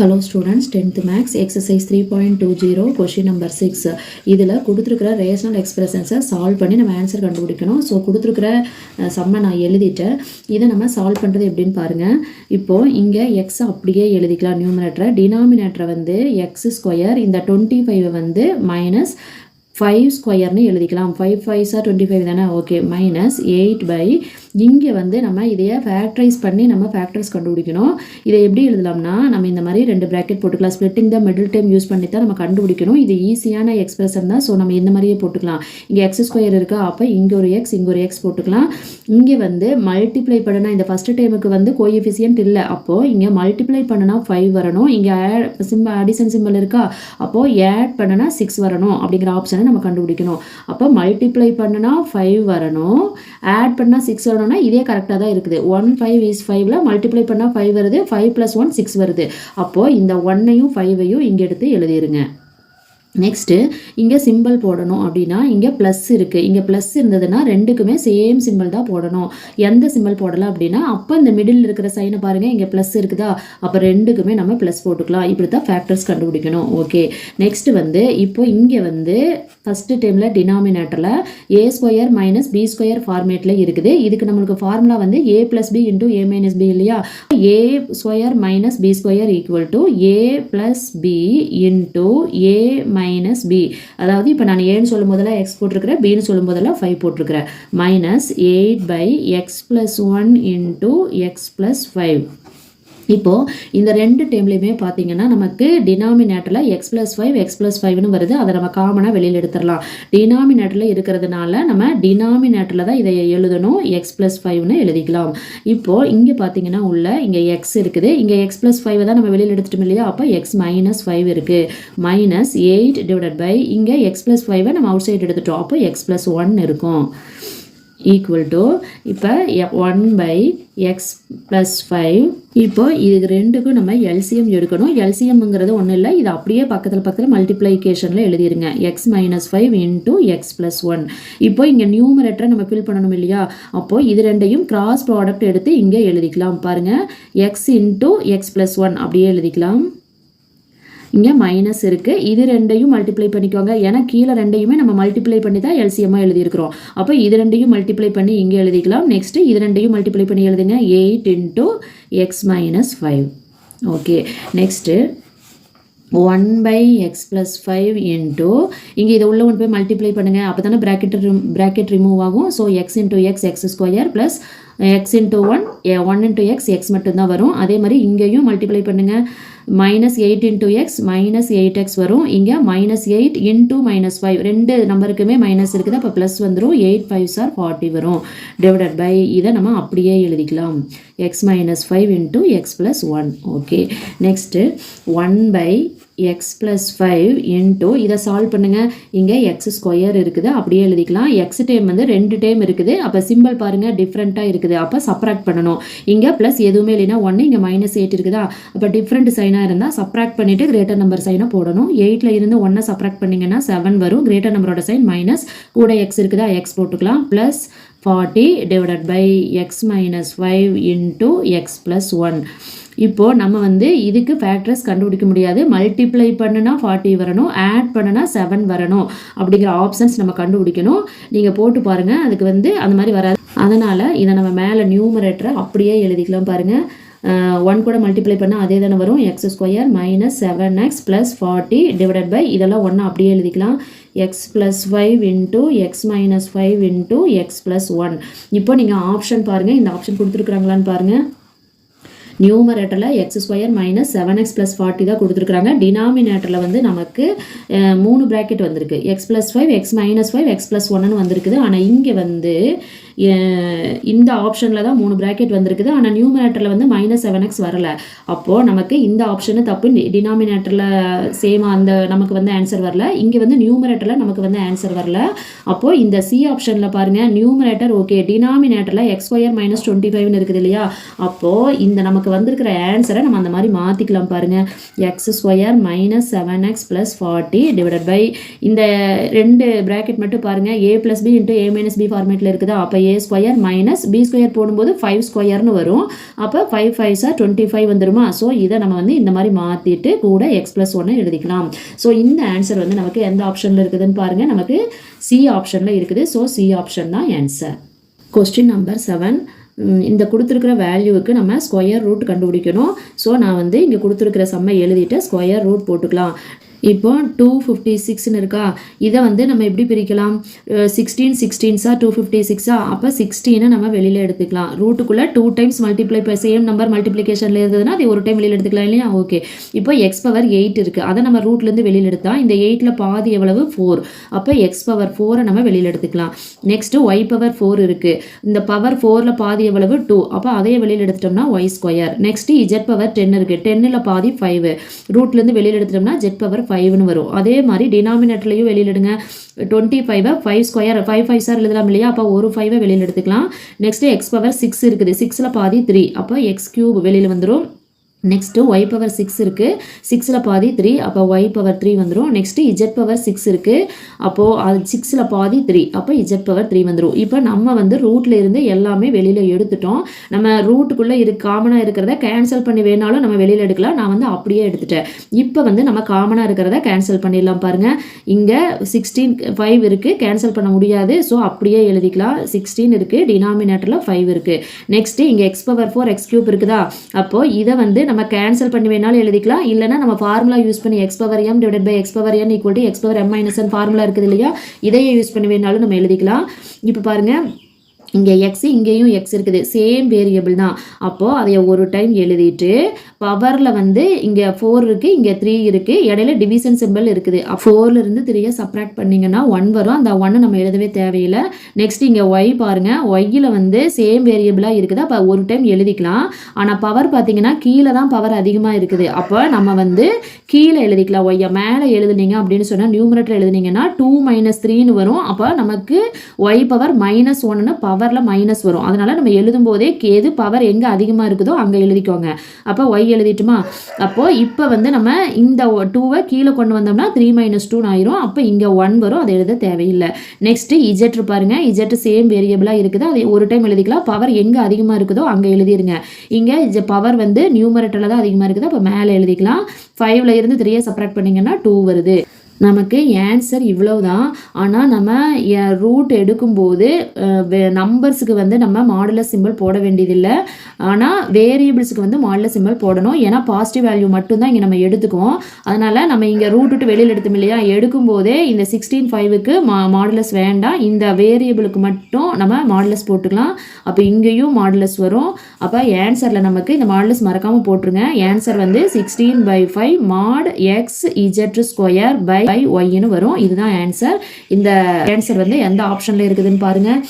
Hello students tenth maths exercise three point two zero question number six இதில் கொடுத்துருக்குற rational எக்ஸ்பிரஷன்ஸை solve பண்ணி நம்ம answer கண்டுபிடிக்கணும். ஸோ கொடுத்துருக்குற சம்மை நான் எழுதிட்டேன். இதை நம்ம சால்வ் பண்ணுறது எப்படின்னு பாருங்கள் இப்போது இங்கே எக்ஸ் அப்படியே எழுதிக்கலாம் நியூமினேட்டரை டினாமினேட்டரை வந்து எக்ஸ் ஸ்கொயர் இந்த டுவெண்ட்டி ஃபைவை வந்து மைனஸ் ஃபைவ் ஸ்கொயர்னு எழுதிக்கலாம். ஃபைவ் ஃபைவ் சார் டுவெண்ட்டி ஃபைவ் தானே? ஓகே மைனஸ் எயிட் பை இங்கே வந்து நம்ம இதையே ஃபேக்டரைஸ் பண்ணி நம்ம ஃபேக்டர்ஸ் கண்டுபிடிக்கணும். இதை எப்படி எழுதலாம்னா நம்ம இந்த மாதிரி ரெண்டு ப்ராக்கெட் போட்டுக்கலாம். Splitting the middle time use பண்ணி தான் நம்ம கண்டுபிடிக்கணும். இது ஈஸியான எக்ஸ்பிரஷன் தான். ஸோ நம்ம இந்த மாதிரியே போட்டுக்கலாம். இங்கே எக்ஸ் ஸ்கொயர் இருக்கா. அப்போ இங்கே ஒரு எக்ஸ் இங்கே ஒரு எக்ஸ் போட்டுக்கலாம். இங்கே வந்து மல்டிப்ளை பண்ணனா இந்த ஃபஸ்ட்டு டைமுக்கு வந்து கோஎஃபிஷியன்ட் இல்லை. அப்போது இங்கே மல்டிப்ளை பண்ணனா ஃபைவ் வரணும். இங்கே ஆட் சிம்பிள் அடிசன் சிம்பிள் இருக்கா? அப்போது ஆட் பண்ணனா சிக்ஸ் வரணும். அப்படிங்கிற ஆப்ஷனை நம்ம கண்டுபிடிக்கணும். அப்போ மல்டிப்ளை பண்ணுனா ஃபைவ் வரணும். ஆட் பண்ணால் சிக்ஸ் வரணும்னா இதே கரெக்டாக தான் இருக்குது. ஒன் ஃபைவ் இஸ் ஃபைவ்ல மல்டிப்ளை பண்ணால் ஃபைவ் வருது. ஃபைவ் ப்ளஸ் ஒன் சிக்ஸ் வருது. அப்போது இந்த ஒன்னையும் ஃபைவையும் இங்கே எடுத்து எழுதிருங்க. நெக்ஸ்ட்டு இங்கே சிம்பிள் போடணும் அப்படின்னா இங்கே ப்ளஸ் இருக்குது இங்கே ப்ளஸ் இருந்ததுன்னா ரெண்டுக்குமே சேம் சிம்பிள் தான் போடணும். எந்த சிம்பிள் போடலாம் அப்படின்னா அப்போ இந்த மிடில் இருக்கிற சைனை பாருங்கள் இங்கே ப்ளஸ் இருக்குதா? அப்போ ரெண்டுக்குமே நம்ம ப்ளஸ் போட்டுக்கலாம். இப்படி தான் ஃபேக்டர்ஸ் கண்டுபிடிக்கணும். ஓகே நெக்ஸ்ட்டு வந்து இப்போ இங்கே வந்து ஃபஸ்ட்டு டைமில் டினாமினேட்டரில் A square minus B square ஃபார்மேட்டில் இருக்குது. இதுக்கு நம்மளுக்கு ஃபார்முலா வந்து A plus B into A minus B இல்லையா? A square minus B square equal to A plus B into A minus B அதாவது இப்போ நான் ஏன்னு சொல்லும் போதெல்லாம் எக்ஸ் போட்டிருக்கிறேன் பின்னு சொல்லும் போதெல்லாம் ஃபைவ் போட்டிருக்கிறேன். Minus eight by X plus one into X plus five இப்போது இந்த ரெண்டு டைம்லையுமே பார்த்தீங்கன்னா நமக்கு டினாமினேட்டரில் X plus five X plus ஃபைவ்னு வருது. அதை நம்ம காமனாக வெளியில் எடுத்துடலாம். டினாமினேட்டரில் இருக்கிறதுனால நம்ம டினாமினேட்டரில் தான் இதை எழுதணும். எக்ஸ் ப்ளஸ் ஃபைவ்னு எழுதிக்கலாம். இப்போது இங்கே பார்த்தீங்கன்னா உள்ள இங்கே எக்ஸ் இருக்குது. இங்கே எக்ஸ் ப்ளஸ் ஃபைவ் தான் நம்ம வெளியில் எடுத்துட்டோம் இல்லையா? அப்போ எக்ஸ் மைனஸ் ஃபைவ் இருக்குது மைனஸ் எயிட் டிவைடட் பை இங்கே எக்ஸ் ப்ளஸ் ஃபைவை நம்ம அவுட் சைடு எடுத்துட்டோம். அப்போ எக்ஸ் ப்ளஸ் ஒன் இருக்கும். ஈக்குவல் டு இப்போ one by X plus five இப்போ இது ரெண்டுக்கும் நம்ம எல்சிஎம் எடுக்கணும். எல்சிஎம்ங்கிறது ஒன்றும் இல்லை. இது அப்படியே பக்கத்தில் பக்கத்தில் மல்டிப்ளைகேஷனில் எழுதிருங்க. X minus five into X plus one இப்போ இங்கே நியூமரேட்டரை நம்ம ஃபில் பண்ணணும் இல்லையா? அப்போது இது ரெண்டையும் கிராஸ் ப்ராடக்ட் எடுத்து இங்கே எழுதிக்கலாம். பாருங்கள் X into X plus one அப்படியே எழுதிக்கலாம். இங்கே மைனஸ் இருக்குது இது ரெண்டையும் மல்டிப்ளை பண்ணிக்கோங்க. ஏன்னா கீழே ரெண்டையுமே நம்ம மல்டிப்ளை பண்ணி தான் எல்சிஎம்மாக எழுதியிருக்கிறோம். அப்போ இது ரெண்டையும் மல்டிப்ளை பண்ணி இங்கே எழுதிக்கலாம். நெக்ஸ்ட்டு இது ரெண்டையும் மல்டிப்ளை பண்ணி எழுதுங்க. Eight into X minus five okay next one by X plus five into இங்கே இதை உள்ள ஒன்று போய் மல்டிப்ளை பண்ணுங்கள் அப்போ தானே ப்ராக்கெட் ப்ராக்கெட் ரிமூவ் ஆகும். So X into X X square plus X into one one into X X மட்டும்தான் வரும். அதே மாதிரி இங்கேயும் மல்டிப்ளை பண்ணுங்கள் minus eight into X minus eight X வரும். இங்கே minus eight into minus five ரெண்டு நம்பருக்குமே மைனஸ் இருக்குது? அப்போ ப்ளஸ் வந்துடும் எயிட் ஃபைவ் சார் ஃபார்ட்டி வரும். டிவைடட் பை இதை நம்ம அப்படியே எழுதிக்கலாம். X minus five into X plus one okay next one by X plus five into இதை சால்வ் பண்ணுங்கள் இங்கே எக்ஸ் ஸ்கொயர் இருக்குது. அப்படியே எழுதிக்கலாம். எக்ஸ் டைம் வந்து ரெண்டு டைம் இருக்குது. அப்போ சிம்பிள் பாருங்கள் டிஃப்ரெண்ட்டாக இருக்குது. அப்போ சப்ராக்ட் பண்ணணும். இங்கே ப்ளஸ் எதுவுமே இல்லைன்னா ஒன்று இங்கே மைனஸ் எயிட் இருக்குதா? அப்போ டிஃப்ரெண்ட் சைனாக இருந்தால் சப்ராக்ட் பண்ணிவிட்டு கிரேட்டர் நம்பர் சைனை போடணும். எயிட்டில் இருந்து ஒன்றை சப்ராக்ட் பண்ணிங்கன்னா செவன் வரும். கிரேட்டர் நம்பரோட சைன் மைனஸ் கூட எக்ஸ் இருக்குதா? எக்ஸ் போட்டுக்கலாம். Plus forty divided by X minus five into X plus one இப்போது நம்ம வந்து இதுக்கு ஃபேக்டர்ஸ் கண்டுபிடிக்க முடியாது. மல்டிப்ளை பண்ணுனா ஃபார்ட்டி வரணும். ஆட் பண்ணுனா செவன் வரணும். அப்படிங்கிற ஆப்ஷன்ஸ் நம்ம கண்டுபிடிக்கணும். நீங்கள் போட்டு பாருங்கள் அதுக்கு வந்து அந்த மாதிரி வராது. அதனால் இதை நம்ம மேலே நியூமரேட்டரை அப்படியே எழுதிக்கலாம் பாருங்கள் ஒன் கூட மல்டிப்ளை பண்ணால் அதே தானே வரும். X square minus seven X plus forty divided by இதெல்லாம் ஒன்றா அப்படியே எழுதிக்கலாம். X plus five into X minus five into X plus one இப்போ நீங்கள் ஆப்ஷன் பாருங்கள் இந்த ஆப்ஷன் கொடுத்துருக்குறாங்களான்னு பாருங்கள் நியூமரேட்டரில் X square minus seven X plus forty தான் கொடுத்துருக்குறாங்க. டினாமினேட்டரில் வந்து நமக்கு மூணு ப்ராக்கெட் வந்திருக்கு. X plus five X minus five X plus ஒன்னு வந்திருக்குது. ஆனால் இங்கே வந்து இந்த ஆப்ஷனில் தான் மூணு ப்ராக்கெட் வந்திருக்குது. ஆனால் நியூமினேட்டரில் வந்து மைனஸ் செவன் எக்ஸ் வரலை. அப்போது நமக்கு இந்த ஆப்ஷனு தப்பு. டினாமினேட்டரில் சேமாக அந்த நமக்கு வந்து ஆன்சர் வரல. இங்கே வந்து நியூமினேட்டரில் நமக்கு வந்து ஆன்சர் வரல. அப்போது இந்த சி ஆப்ஷனில் பாருங்கள் நியூமினேட்டர் ஓகே டினாமினேட்டரில் எக்ஸ் ஸ்கொயர் மைனஸ் டுவெண்ட்டி ஃபைவ்னு இருக்குது இல்லையா? அப்போது இந்த நமக்கு வந்திருக்கிற ஆன்சரை நம்ம அந்த மாதிரி மாற்றிக்கலாம் பாருங்கள் X square minus seven X plus forty divided by இந்த ரெண்டு ப்ராக்கெட் மட்டும் பாருங்கள் A plus B into A minus B ஃபார்மேட்டில் இருக்குதா. அப்போ A A square minus B square போடும்போது ஃபைவ் ஸ்கொயர்னு வரும். அப்போ ஃபைவ் ஃபைவ் சார் டுவெண்ட்டி ஃபைவ் வந்துருமா? ஸோ இதை நம்ம வந்து இந்த மாதிரி மாற்றிட்டு கூட எக்ஸ் ப்ளஸ் ஒன்று எழுதிக்கலாம். ஸோ இந்த ஆன்சர் வந்து நமக்கு எந்த ஆப்ஷனில் இருக்குதுன்னு பாருங்கள் நமக்கு சி ஆப்ஷனில் இருக்குது. ஸோ சி ஆப்ஷன் தான் ஆன்சர் கொஸ்டின் நம்பர் செவன் இந்த கொடுத்துருக்கிற வேல்யூவுக்கு நம்ம ஸ்கொயர் ரூட் கண்டுபிடிக்கணும். ஸோ நான் வந்து இங்கே கொடுத்துருக்கிற செம்மை எழுதிட்டு ஸ்கொயர் ரூட் போட்டுக்கலாம். இப்போ டூ ஃபிஃப்டி சிக்ஸ்னு இருக்கா? இதை வந்து நம்ம எப்படி பிரிக்கலாம்? சிக்ஸ்டீன் சிக்ஸ்டீன்ஸா டூ ஃபிஃப்டி சிக்ஸா அப்போ சிக்ஸ்டீனை நம்ம வெளியில் எடுத்துக்கலாம். ரூட்டுக்குள்ளே டூ டைம்ஸ் மல்டிப்ளை இப்போ சேம் நம்பர் மல்டிப்ளிகேஷனில் இருந்ததுன்னா அது ஒரு டைம் வெளியில் எடுத்துக்கலாம் இல்லையா? ஓகே இப்போ எக்ஸ் பவர் எயிட் இருக்குது அதை நம்ம ரூட்லேருந்து வெளியில் எடுத்தால் இந்த எயிட்டில் பாதி எவ்வளவு? ஃபோர் அப்போ எக்ஸ் பவர் ஃபோரை நம்ம வெளியில் எடுத்துக்கலாம். நெக்ஸ்ட்டு ஒய் பவர் ஃபோர் இருக்குது இந்த பவர் ஃபோரில் பாதி எவ்வளவு? டூ அப்போ அதையே வெளியில் எடுத்துட்டோம்னா Y square next Z power ten இருக்குது டென்னில் பாதி ஃபைவ் ரூட்லேருந்து வெளியில் எடுத்துட்டோம்னா ஜெட் பவர் ஃபைவ்னு வரும். அதே மாதிரி டினாமினேட்டர்லையும் வெளியில் எடுங்க. டுவெண்ட்டி ஃபைவை ஃபைவ் ஸ்கொயர் ஃபைவ் ஃபைவ் சார் எழுதலாம் இல்லையா? அப்போ ஒரு ஃபைவை வெளியில் எடுத்துக்கலாம். நெக்ஸ்ட்டு எக்ஸ் பவர் சிக்ஸ் இருக்குது. சிக்ஸில் பாதி த்ரீ அப்போ எக்ஸ் கியூப் வெளியில் வந்துடும் நெக்ஸ்ட்டு ஒய் பவர் சிக்ஸ் இருக்குது சிக்ஸில் பாதி த்ரீ அப்போ ஒய் பவர் த்ரீ வந்துடும் நெக்ஸ்ட்டு இஜெட் பவர் சிக்ஸ் இருக்குது அப்போது அது சிக்ஸில் பாதி த்ரீ அப்போ இஜெட் பவர் த்ரீ வந்துடும் இப்போ நம்ம வந்து ரூட்டில் இருந்து எல்லாமே வெளியில் எடுத்துட்டோம். நம்ம ரூட்டுக்குள்ளே இரு காமனாக இருக்கிறத கேன்சல் பண்ணி வேணாலும் நம்ம வெளியில் எடுக்கலாம். நான் வந்து அப்படியே எடுத்துட்டேன். இப்போ வந்து நம்ம காமனாக இருக்கிறத கேன்சல் பண்ணிடலாம் பாருங்கள் இங்கே சிக்ஸ்டீன் ஃபைவ் இருக்குது கேன்சல் பண்ண முடியாது. ஸோ அப்படியே எழுதிக்கலாம். சிக்ஸ்டீன் இருக்குது டினாமினேட்டரில் ஃபைவ் இருக்குது நெக்ஸ்ட்டு இங்கே X power four X cube இருக்குதா? அப்போது இதை வந்து நம்ம கேன்சல் பண்ணி வேணாலும் எழுதிக்கலாம். இல்லைனா நம்ம ஃபார்முலா யூஸ் பண்ணி X power M divide by X power N equal to X power M minus N formula இருக்குது இல்லையா? இதையே யூஸ் பண்ணி வேணாலும் நம்ம எழுதிக்கலாம். இப்போ பாருங்கள் இங்கே எக்ஸ் இங்கேயும் எக்ஸ் இருக்குது. சேம் வேரியபிள் தான். அப்போது அதை ஒரு டைம் எழுதிட்டு பவரில் வந்து இங்கே ஃபோர் இருக்குது இங்கே த்ரீ இருக்குது இடையில டிவிஷன் சிம்பிள் இருக்குது. ஃபோர்லேருந்து த்ரீயை சப்ராக்ட் பண்ணிங்கன்னா ஒன் வரும். அந்த ஒன்று நம்ம எழுதவே தேவையில்லை. நெக்ஸ்ட் இங்கே ஒய் பாருங்கள் ஒய்யில் வந்து சேம் வேரியபிளாக இருக்குது. அப்போ ஒரு டைம் எழுதிக்கலாம். ஆனால் பவர் பார்த்தீங்கன்னா கீழே தான் பவர் அதிகமாக இருக்குது. அப்போ நம்ம வந்து கீழே எழுதிக்கலாம். ஒய்யை மேலே எழுதுனீங்க அப்படின்னு சொன்னால் நியூமரேட்டர் எழுதுனீங்கன்னா டூ மைனஸ் த்ரீன்னு வரும். அப்போ நமக்கு ஒய் பவர் மைனஸ் ஒன்னு பவர் பவரில் மைனஸ் வரும். அதனால் நம்ம எழுதும் போதே எது பவர் எங்கே அதிகமாக இருக்குதோ அங்கே எழுதிக்கோங்க. அப்போ ஒய் எழுதிட்டுமா? அப்போது இப்போ வந்து நம்ம இந்த டூவை கீழே கொண்டு வந்தோம்னா த்ரீ மைனஸ் டூன்னு ஆயிரும். அப்போ இங்கே ஒன் வரும். அதை எழுத தேவையில்லை. நெக்ஸ்ட்டு இஜெட் பாருங்க. இஜெட் சேம் வேரியபிளாக இருக்குது. அதை ஒரு டைம் எழுதிக்கலாம். பவர் எங்கே அதிகமாக இருக்குதோ அங்கே எழுதிருங்க. இங்கே பவர் வந்து நியூமரேட்டரில் தான் அதிகமாக இருக்குது. அப்போ மேலே எழுதிக்கலாம். ஃபைவ்ல இருந்து த்ரீயை செப்பரேட் பண்ணிங்கன்னா டூ வருது. நமக்கு ஆன்சர் இவ்வளவு தான் ஆனால் நம்ம ரூட் எடுக்கும்போது நம்பர்ஸுக்கு வந்து நம்ம மாடலர் சிம்பிள் போட வேண்டியதில்லை. ஆனால் வேரியபிள்ஸுக்கு வந்து மாடலர் சிம்பிள் போடணும். ஏன்னா பாசிட்டிவ் வேல்யூ மட்டும்தான் இங்கே நம்ம எடுத்துக்குவோம். அதனால் நம்ம இங்கே ரூட் விட்டு வெளியில் எடுத்தோம் இல்லையா? எடுக்கும்போதே இந்த சிக்ஸ்டீன் ஃபைவுக்கு மா மாடுலஸ் வேண்டாம். இந்த வேரியபிளுக்கு மட்டும் நம்ம மாடுலஸ் போட்டுக்கலாம். அப்போ இங்கேயும் மாடுலஸ் வரும். அப்போ ஆன்சரில் நமக்கு இந்த மாடுலஸ் மறக்காமல் போட்டுருங்க. ஆன்சர் வந்து sixteen by five Mat X Z square by by ஒய்னு வரும். இதுதான் ஆன்சர் இந்த ஆன்சர் வந்து எந்த ஆப்ஷனில் இருக்குதுன்னு பாருங்கள்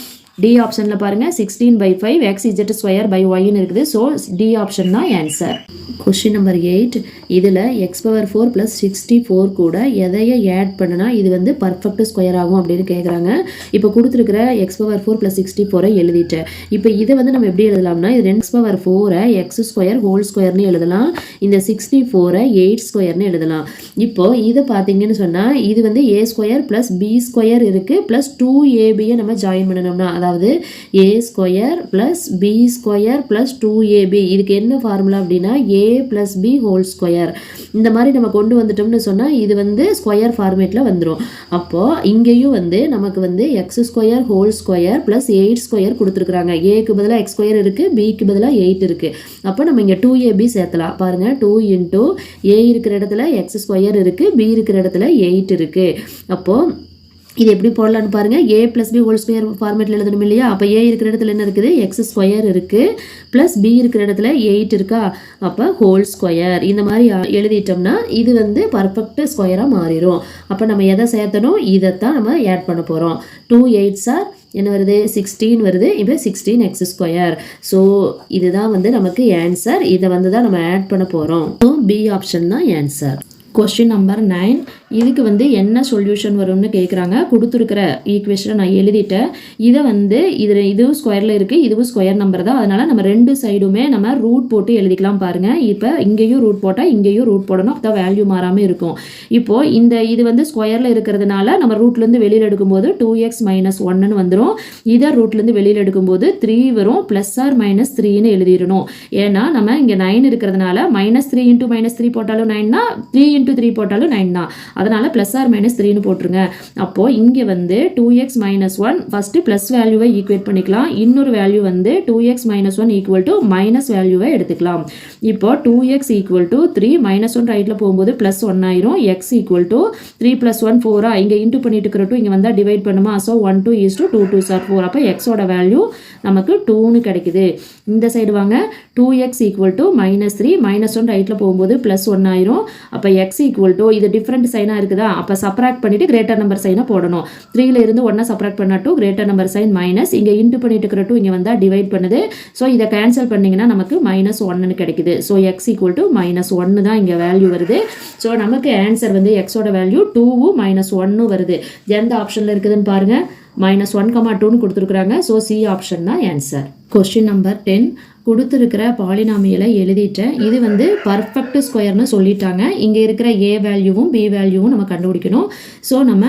டி ஆப்ஷனில் பாருங்கள் sixteen by five X Z square by ஒய்னு இருக்குது. ஸோ டி ஆப்ஷன் தான் ஆன்சர் கொஷின் நம்பர் எயிட் இதில் X power four plus sixty four கூட எதையை ஆட் பண்ணுனா இது வந்து பர்ஃபெக்ட் ஸ்கொயர் ஆகும் அப்படின்னு கேட்குறாங்க இப்போ கொடுத்துருக்குற X power four plus sixty ஃபோரை எழுதிட்டேன் இப்போ இதை வந்து நம்ம எப்படி எழுதலாம்னா இது ரெண்டு பவர் ஃபோரை எக்ஸ் ஸ்கொயர் ஹோல் ஸ்கொயர்னு எழுதலாம். இந்த சிக்ஸ்டி ஃபோரை எயிட் ஸ்கொயர்னு எழுதலாம். இப்போ இதை பார்த்தீங்கன்னு சொன்னால் இது வந்து A square plus B square இருக்குது ப்ளஸ் டூ ஏபியை நம்ம ஜாயின் பண்ணணும்னா அதாவது அதாவது A square plus B square plus two AB இதுக்கு என்ன ஃபார்முலா அப்படின்னா A plus B whole square இந்த மாதிரி நம்ம கொண்டு வந்துட்டோம்னு சொன்னால் இது வந்து ஸ்கொயர் ஃபார்மேட்டில் வந்துடும் அப்போது இங்கேயும் வந்து நமக்கு வந்து x square whole square plus eight square கொடுத்துருக்குறாங்க. ஏக்கு பதிலாக எக்ஸ் ஸ்கொயர் இருக்குது பிக்கு பதிலாக எயிட் இருக்குது அப்போ நம்ம இங்கே டூ ஏபி சேர்த்தலாம். பாருங்கள் டூ இன்ட்டு ஏ இருக்கிற இடத்துல எக்ஸ் ஸ்கொயர் இருக்குது பி இருக்கிற இடத்துல எயிட் இருக்குது அப்போது இது எப்படி போடலான்னு பாருங்கள் A plus B whole square ஃபார்மேட்டில் எழுதணும் இல்லையா? அப்போ ஏ இருக்கிற இடத்துல என்ன இருக்குது? எக்ஸ் ஸ்கொயர் இருக்குது ப்ளஸ் பி இருக்கிற இடத்துல எயிட் இருக்கா? அப்போ ஹோல் ஸ்கொயர் இந்த மாதிரி எழுதிட்டோம்னா இது வந்து பர்ஃபெக்ட் ஸ்கொயராக மாறிடும் அப்போ நம்ம எதை சேர்த்தணும்? இதைத்தான் நம்ம ஆட் பண்ண போகிறோம் டூ எயிட்ஸ் சார் என்ன வருது? சிக்ஸ்டீன் வருது. இப்போ சிக்ஸ்டீன் எக்ஸ் ஸ்கொயர் ஸோ இதுதான் வந்து நமக்கு ஆன்சர் இதை வந்து தான் நம்ம ஆட் பண்ண போகிறோம் ஸோ பி ஆப்ஷன் தான் ஆன்சர் கொஸ்டின் நம்பர் நைன் இதுக்கு வந்து என்ன சொல்யூஷன் வரும்னு கேட்குறாங்க கொடுத்துருக்கிற ஈக்குவேஷனை நான் எழுதிட்டேன். இதை வந்து இது இதுவும் ஸ்கொயரில் இருக்குது இதுவும் ஸ்கொயர் நம்பர் தான். அதனால் நம்ம ரெண்டு சைடுமே நம்ம ரூட் போட்டு எழுதிக்கலாம் பாருங்கள் இப்போ இங்கேயும் ரூட் போட்டால் இங்கேயும் ரூட் போடணும். அப்போ வேல்யூ மாறாமல் இருக்கும். இப்போது இந்த இது வந்து ஸ்கொயரில் இருக்கிறதுனால நம்ம ரூட்லேருந்து வெளியில் எடுக்கும்போது டூ எக்ஸ் மைனஸ் ஒன்னு வந்துடும் இதை ரூட்லேருந்து வெளியில் எடுக்கும்போது த்ரீ வரும். ப்ளஸ் ஆர் மைனஸ் த்ரீன்னு எழுதிடணும். ஏன்னா நம்ம இங்கே நைன் இருக்கிறதுனால minus three into minus three போட்டாலும் நைன்னா த்ரீ இன்ட்டு த்ரீ போட்டாலும் நைன் தான். அதனால் ப்ளஸ் ஆர் மைனஸ் த்ரீன்னு போட்டுருங்க. அப்போது இங்கே வந்து two x minus one first plus வேல்யூவை ஈக்குவேட் பண்ணிக்கலாம். இன்னொரு வேல்யூ வந்து two x minus one equal to minus வேல்யூவை எடுத்துக்கலாம். இப்போ two x equal to three minus one ரைட்டில் போகும்போது ப்ளஸ் ஒன் ஆயிரும். X equal to three plus one ஃபோரா இங்கே இன்ட்டு பண்ணிட்டு இருக்கிற டூ இங்கே வந்தால் டிவைட் பண்ணுமா? So one two is two two two sir four அப்போ எக்ஸோட வேல்யூ நமக்கு டூன்னு கிடைக்குது. இந்த சைடு வாங்க. Two x equal to minus three minus one ரைட்டில் போகும்போது ப்ளஸ் ஒன் ஆயிரும். அப்போ எக்ஸ் ஈக்குவல் டு இது டிஃப்ரெண்ட் சைனாக இருக்குதா? அப்போ சப்ராக்ட் பண்ணிவிட்டு கிரேட்டர் நம்பர் சைனை போடணும். த்ரீல இருந்து ஒன்றை சப்ராக்ட் பண்ணா two greater number sign minus இங்கே இன்ட்டு பண்ணிட்டு இருக்கிற டூ இங்கே வந்தால் டிவைட் பண்ணுது. ஸோ இதை கேன்சல் பண்ணிங்கன்னா நமக்கு மைனஸ் ஒன்னு கிடைக்குது. So x equal to minus ஒன்று தான் இங்கே வேல்யூ வருது. ஸோ நமக்கு ஆன்சர் வந்து எக்ஸோட வேல்யூ டூவும் மைனஸ் ஒன்னும் வருது. எந்த ஆப்ஷனில் இருக்குதுன்னு பாருங்கள் மைனஸ் ஒன் கமா டூன்னு கொடுத்துருக்குறாங்க. ஸோ சி ஆப்ஷன் தான் ஆன்சர் கொஸ்டின் நம்பர் டென் கொடுத்துருக்கிற பாலினாமியலை எழுதிட்டேன். இது வந்து பர்ஃபெக்ட் ஸ்கொயர்னு சொல்லிட்டாங்க. இங்கே இருக்கிற ஏ வேல்யூவும் பி வேல்யூவும் நம்ம கண்டுபிடிக்கணும். ஸோ நம்ம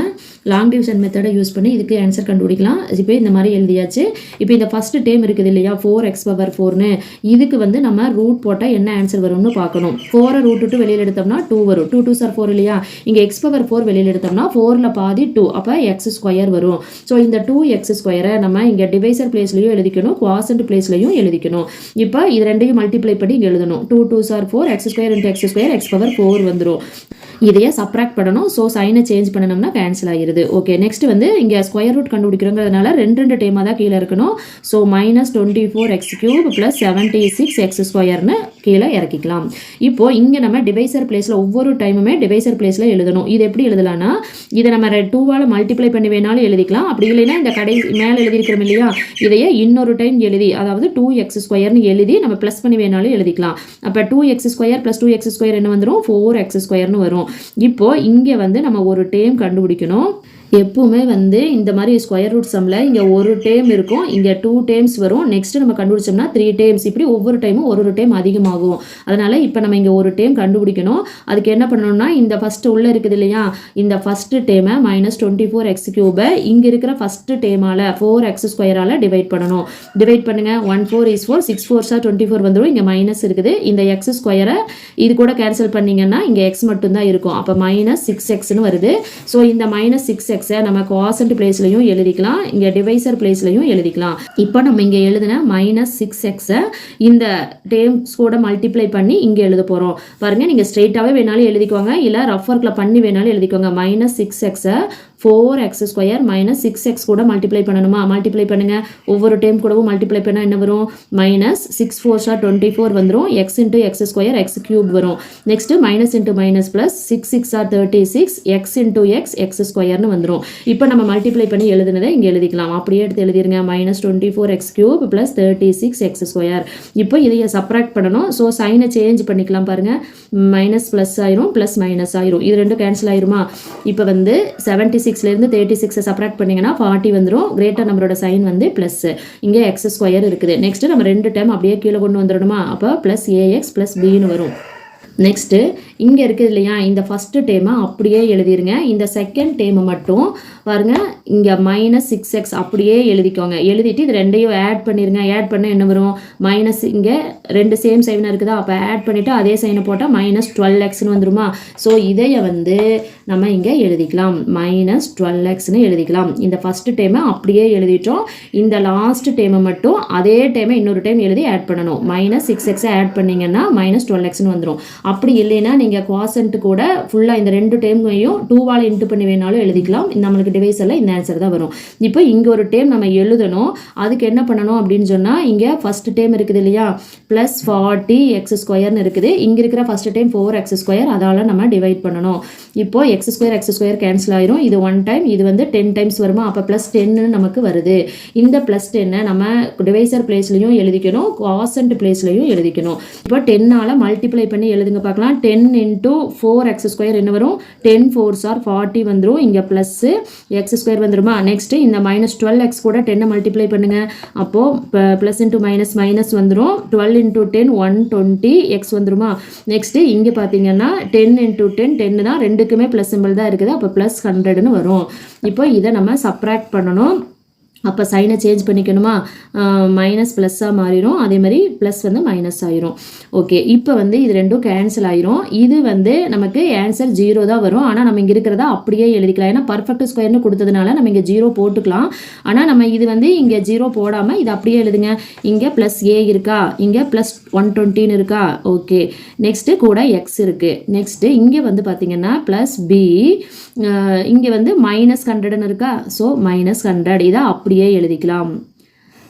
லாங் டிவிஷன் மெத்தடை யூஸ் பண்ணி இதுக்கு ஆன்சர் கண்டுபிடிக்கலாம். இப்போ இந்த மாதிரி எழுதியாச்சு. இப்போ இந்த ஃபஸ்ட்டு டேம் இருக்குது இல்லையா? ஃபோர் எக்ஸ் பவர் ஃபோர்னு இதுக்கு வந்து நம்ம ரூட் போட்டால் என்ன ஆன்சர் வரும்னு பார்க்கணும். ஃபோரை ரூட் விட்டு வெளியில் எடுத்தோம்னா டூ வரும். டூ டூ சார் ஃபோர் இல்லையா? இங்கே எக்ஸ் பவர் ஃபோர் வெளியில் எடுத்தோம்னா ஃபோரில் பாதி டூ அப்போ எக்ஸ் ஸ்கொயர் வரும். ஸோ இந்த டூ எக்ஸ் ஸ்கொயரை நம்ம இங்கே டிவைசர் பிளேஸ்லையும் எழுதிக்கணும். குவாசன்ட் பிளேஸ்லையும் எழுதிக்கணும். இப்போ இது ரெண்டையும் மல்டிப்ளை பண்ணி இங்கே எழுதணும். Two two sir four x square into x square x power four வந்துடும் இதையே சப்ராக்ட் பண்ணணும். ஸோ சைனை சேஞ்ச் பண்ணணும்னா கேன்சல் ஆகிடுது ஓகே நெக்ஸ்ட் வந்து இங்கே ஸ்கொயர் ரூட் கண்டுபிடிக்கிறோங்கிறதுனால ரெண்டு ரெண்டு டேமாக தான் கீழே இருக்கணும். So minus twenty four x cube plus seventy six x ஸ்கொயர்னு கீழே இறக்கிக்கலாம். இப்போ இங்கே நம்ம டிவைசர் பிளேஸில் ஒவ்வொரு டைமுமே டிவைசர் பிளேஸில் எழுதணும். இது எப்படி எழுதலாம்னா இதை நம்ம டூவால் மல்டிப்ளை பண்ணி வேணாலும் எழுதிக்கலாம். அப்படி இல்லைன்னா இந்த கடை மேலே எழுதியிருக்கிறோம் இல்லையா? இதையே இன்னொரு டைம் எழுதி அதாவது டூ எக்ஸ் ஸ்கொயர் ஸ்கொயர்னு எழுதி நம்ம ப்ளஸ் பண்ணி வேணாலும் எழுதிக்கலாம். அப்போ two x square plus two x square என்ன வந்துடும் ஃபோர் எக்ஸ் ஸ்கொயர்னு வரும். இப்போ இங்கே வந்து நம்ம ஒரு டேம் கண்டுபிடிக்கணும். எப்பவுமே வந்து இந்த மாதிரி ஸ்கொயர் ரூட் சம்மில் இங்கே ஒரு டேம் இருக்கும். இங்கே டூ டேம்ஸ் வரும். நெக்ஸ்ட் நம்ம கண்டுபிடிச்சோம்னா த்ரீ டேம்ஸ் இப்படி ஒவ்வொரு டைமும் ஒரு ஒரு டைம் அதிகமாகும். அதனால் இப்போ நம்ம இங்கே ஒரு டேம் கண்டுபிடிக்கணும். அதுக்கு என்ன பண்ணணும்னா இந்த ஃபஸ்ட்டு உள்ளே இருக்குது இல்லையா? இந்த ஃபஸ்ட்டு டேமை மைனஸ் டுவெண்ட்டி ஃபோர் எக்ஸ் கியூபை இங்கே இருக்கிற ஃபஸ்ட்டு டேமால் ஃபோர் எக்ஸ் ஸ்கொயரால் டிவைட் பண்ணணும். டிவைட் பண்ணுங்கள் one four is four six four sir twenty four வந்துடும் இங்கே மைனஸ் இருக்குது. இந்த எக்ஸ் ஸ்கொயரை இது கூட கேன்சல் பண்ணிங்கன்னா இங்கே எக்ஸ் மட்டும்தான் இருக்கும். அப்போ மைனஸ் சிக்ஸ் எக்ஸ்னு வருது. ஸோ இந்த மைனஸ் சிக்ஸ் எக்ஸ் எக்ஸை நம்ம காசன்ட் பிளேஸ்லையும் எழுதிக்கலாம். இங்கே டிவைசர் பிளேஸ்லையும் எழுதிக்கலாம். இப்போ நம்ம இங்கே எழுதின மைனஸ் சிக்ஸ் எக்ஸை இந்த டேம்ஸ் கூட மல்டிப்ளை பண்ணி இங்கே எழுத போகிறோம் பாருங்கள் நீங்கள் ஸ்ட்ரெயிட்டாகவே வேணாலும் எழுதிக்குவாங்க இல்லை ரஃப் ஒர்க்கில் பண்ணி வேணாலும் எழுதிக்கோங்க. மைனஸ் சிக்ஸ் எக்ஸை four x square minus six x கூட மல்டிப்ளை பண்ணணுமா? மல்டிப்ளை பண்ணுங்கள் ஒவ்வொரு டைம் கூடவும் மல்டிப்ளை பண்ணால் என்ன வரும்? Minus six four sir twenty four வந்துடும் x into x square x cube வரும். Next minus into minus plus six six are thirty six x into x x ஸ்கொயர்னு வந்துடும் இப்போ நம்ம மல்டிப்ளை பண்ணி எழுதுனதை இங்கே எழுதிக்கலாம். அப்படியே எடுத்து எழுதிருங்க. Minus twenty four x cube plus thirty six x square இப்போ இதையை சப்ராக்ட் பண்ணணும். ஸோ சைனை சேஞ்ச் பண்ணிக்கலாம் பாருங்கள் மைனஸ் ப்ளஸ் ஆயிரும் ப்ளஸ் மைனஸ் ஆயிரும். இது ரெண்டும் கேன்சல் ஆயிருமா? இப்போ வந்து செவன்ட்டி சிக்ஸ்லேருந்து தேர்ட்டி சிக்ஸை செப்பரேட் பண்ணிங்கன்னா ஃபார்ட்டி வந்துடும் கிரேட்டர் நம்பரோட சைன் வந்து ப்ளஸ் இங்கே எக்ஸ் ஸ்கொயர் இருக்குது. நெக்ஸ்ட் நம்ம ரெண்டு டைம் அப்படியே கீழே கொண்டு வந்துடணுமா? அப்போ ப்ளஸ் ஏஎக்ஸ் ப்ளஸ் பின்னு வரும். நெக்ஸ்ட்டு இங்கே இருக்குது இல்லையா? இந்த ஃபஸ்ட்டு டேமை அப்படியே எழுதிருங்க. இந்த செகண்ட் டேமை மட்டும் பாருங்க. இங்கே மைனஸ் சிக்ஸ் எக்ஸ் அப்படியே எழுதிக்கோங்க. எழுதிட்டு இது ரெண்டையும் ஆட் பண்ணிடுங்க ஆட் பண்ண என்ன வரும்? மைனஸ் இங்கே ரெண்டு சேம் சைனாக இருக்குதா? அப்போ ஆட் பண்ணிவிட்டு அதே சைனை போட்டால் மைனஸ் டுவெல் எக்ஸ்னு வந்துருமா? ஸோ இதையை வந்து நம்ம இங்கே எழுதிக்கலாம். மைனஸ் டுவெல் எக்ஸ்னு எழுதிக்கலாம். இந்த ஃபஸ்ட்டு டைமை அப்படியே எழுதிட்டோம். இந்த லாஸ்ட் டைமை மட்டும் அதே டைமை இன்னொரு டைம் எழுதி ஆட் பண்ணணும். மைனஸ் சிக்ஸ் எக்ஸை ஆட் பண்ணிங்கன்னா மைனஸ் டுவெல் எக்ஸ்னு வந்துடும் அப்படி இல்லைன்னா நீங்கள் குவாசன்ட் கூட ஃபுல்லாக இந்த ரெண்டு டேமையும் டூவால் இன்ட்டு பண்ணி வேணாலும் எழுதிக்கலாம். நம்மளுக்கு டிவைஸ் எல்லாம் இந்த ஆன்சர் தான் வரும். இப்போ இங்கே ஒரு டைம் நம்ம எழுதணும். அதுக்கு என்ன பண்ணணும் அப்படின்னு சொன்னால் இங்கே ஃபஸ்ட் டைம் இருக்குது இல்லையா? ப்ளஸ் ஃபார்ட்டி எக்ஸ் ஸ்கொயர்னு இருக்குது. இங்கே இருக்கிற first time four x square அதால் நம்ம டிவைட் பண்ணணும். இப்போ x square x square cancel ஆயிரும். இது ஒன் டைம் இது வந்து டென் டைம்ஸ் வருமா? அப்போ ப்ளஸ் டென்னு நமக்கு வருது. இந்த ப்ளஸ் டென்னை நம்ம டிவைசர் பிளேஸ்லையும் எழுதிக்கணும். காசன்ட் பிளேஸ்லையும் எழுதிக்கணும். இப்போ டென்னால் மல்டிப்ளை பண்ணி எழுதுங்க சொல்லுங்கள் பார்க்கலாம். Ten into four x square என்ன வரும்? டென் ஃபோர்ஸ் ஆர் ஃபார்ட்டி வந்துடும் இங்கே ப்ளஸ்ஸு எக்ஸ் ஸ்கொயர் வந்துருமா? நெக்ஸ்ட்டு இந்த மைனஸ் டுவெல் எக்ஸ் கூட டென்னை மல்டிப்ளை பண்ணுங்கள் அப்போது ப்ளஸ் இன்ட்டு மைனஸ் மைனஸ் வந்துடும் twelve into ten one twenty x வந்துருமா? நெக்ஸ்ட்டு இங்கே பார்த்தீங்கன்னா டென் இன்ட்டு டென் டென்னு தான் ரெண்டுக்குமே ப்ளஸ் சிம்பிள் தான் இருக்குது. அப்போ ப்ளஸ் ஹண்ட்ரட்னு வரும். இப்போ இதை நம்ம சப்ராக்ட் பண்ணணும். அப்போ சைனை சேஞ்ச் பண்ணிக்கணுமா? மைனஸ் ப்ளஸ்ஸாக மாறிடும் அதே மாதிரி ப்ளஸ் வந்து மைனஸ் ஆயிரும். ஓகே இப்போ வந்து இது ரெண்டும் கேன்சல் ஆயிரும். இது வந்து நமக்கு ஆன்சர் ஜீரோ தான் வரும். ஆனால் நம்ம இங்கே இருக்கிறதா அப்படியே எழுதிக்கலாம். ஏன்னா பர்ஃபெக்ட் ஸ்கொயர்னு கொடுத்ததுனால நம்ம இங்கே ஜீரோ போட்டுக்கலாம். ஆனால் நம்ம இது வந்து இங்கே ஜீரோ போடாமல் இது அப்படியே எழுதுங்க. இங்கே ப்ளஸ் ஏ இருக்கா? இங்கே ப்ளஸ் ஒன் டுவெண்ட்டின்னு இருக்கா? ஓகே நெக்ஸ்ட்டு கூட எக்ஸ் இருக்குது நெக்ஸ்ட்டு இங்கே வந்து பார்த்தீங்கன்னா ப்ளஸ் பி இங்கே வந்து மைனஸ் ஹண்ட்ரட்னு இருக்கா? ஸோ மைனஸ் ஹண்ட்ரட் இதை அப்படியே எழுதிக்கலாம்.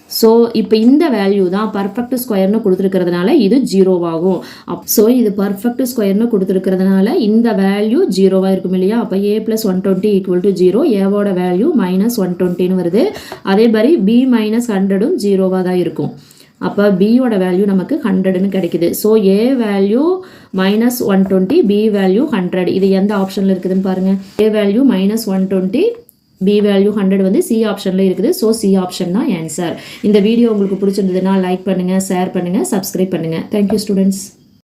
ஸோ இப்போ இந்த வேல்யூ தான் பர்ஃபெக்ட் ஸ்கொயர்னு கொடுத்துருக்கிறதுனால இது ஜீரோவாகும் அப் ஸோ இது பர்ஃபெக்ட் ஸ்கொயர்னு கொடுத்துருக்கிறதுனால இந்த வேல்யூ ஜீரோவாக இருக்கும் இல்லையா? அப்போ A plus one twenty equal to zero ஏவோட வேல்யூ மைனஸ் ஒன் டுவெண்ட்டின்னு வருது. அதே மாதிரி பி மைனஸ் ஹண்ட்ரடும் ஜீரோவாக தான் இருக்கும். அப்போ பியோட வேல்யூ நமக்கு ஹண்ட்ரடுன்னு கிடைக்குது. So A value minus one twenty B value hundred இது எந்த ஆப்ஷனில் இருக்குதுன்னு பாருங்கள் A value minus one twenty B value hundred வந்து சி ஆப்ஷனில் இருக்குது. ஸோ சி ஆப்ஷன் தான் ஆன்சர் இந்த வீடியோ உங்களுக்கு பிடிச்சிருந்ததுன்னா லைக் பண்ணுங்கள் ஷேர் பண்ணுங்கள் சப்ஸ்கிரைப் பண்ணுங்கள் தேங்க்யூ ஸ்டூடெண்ட்ஸ்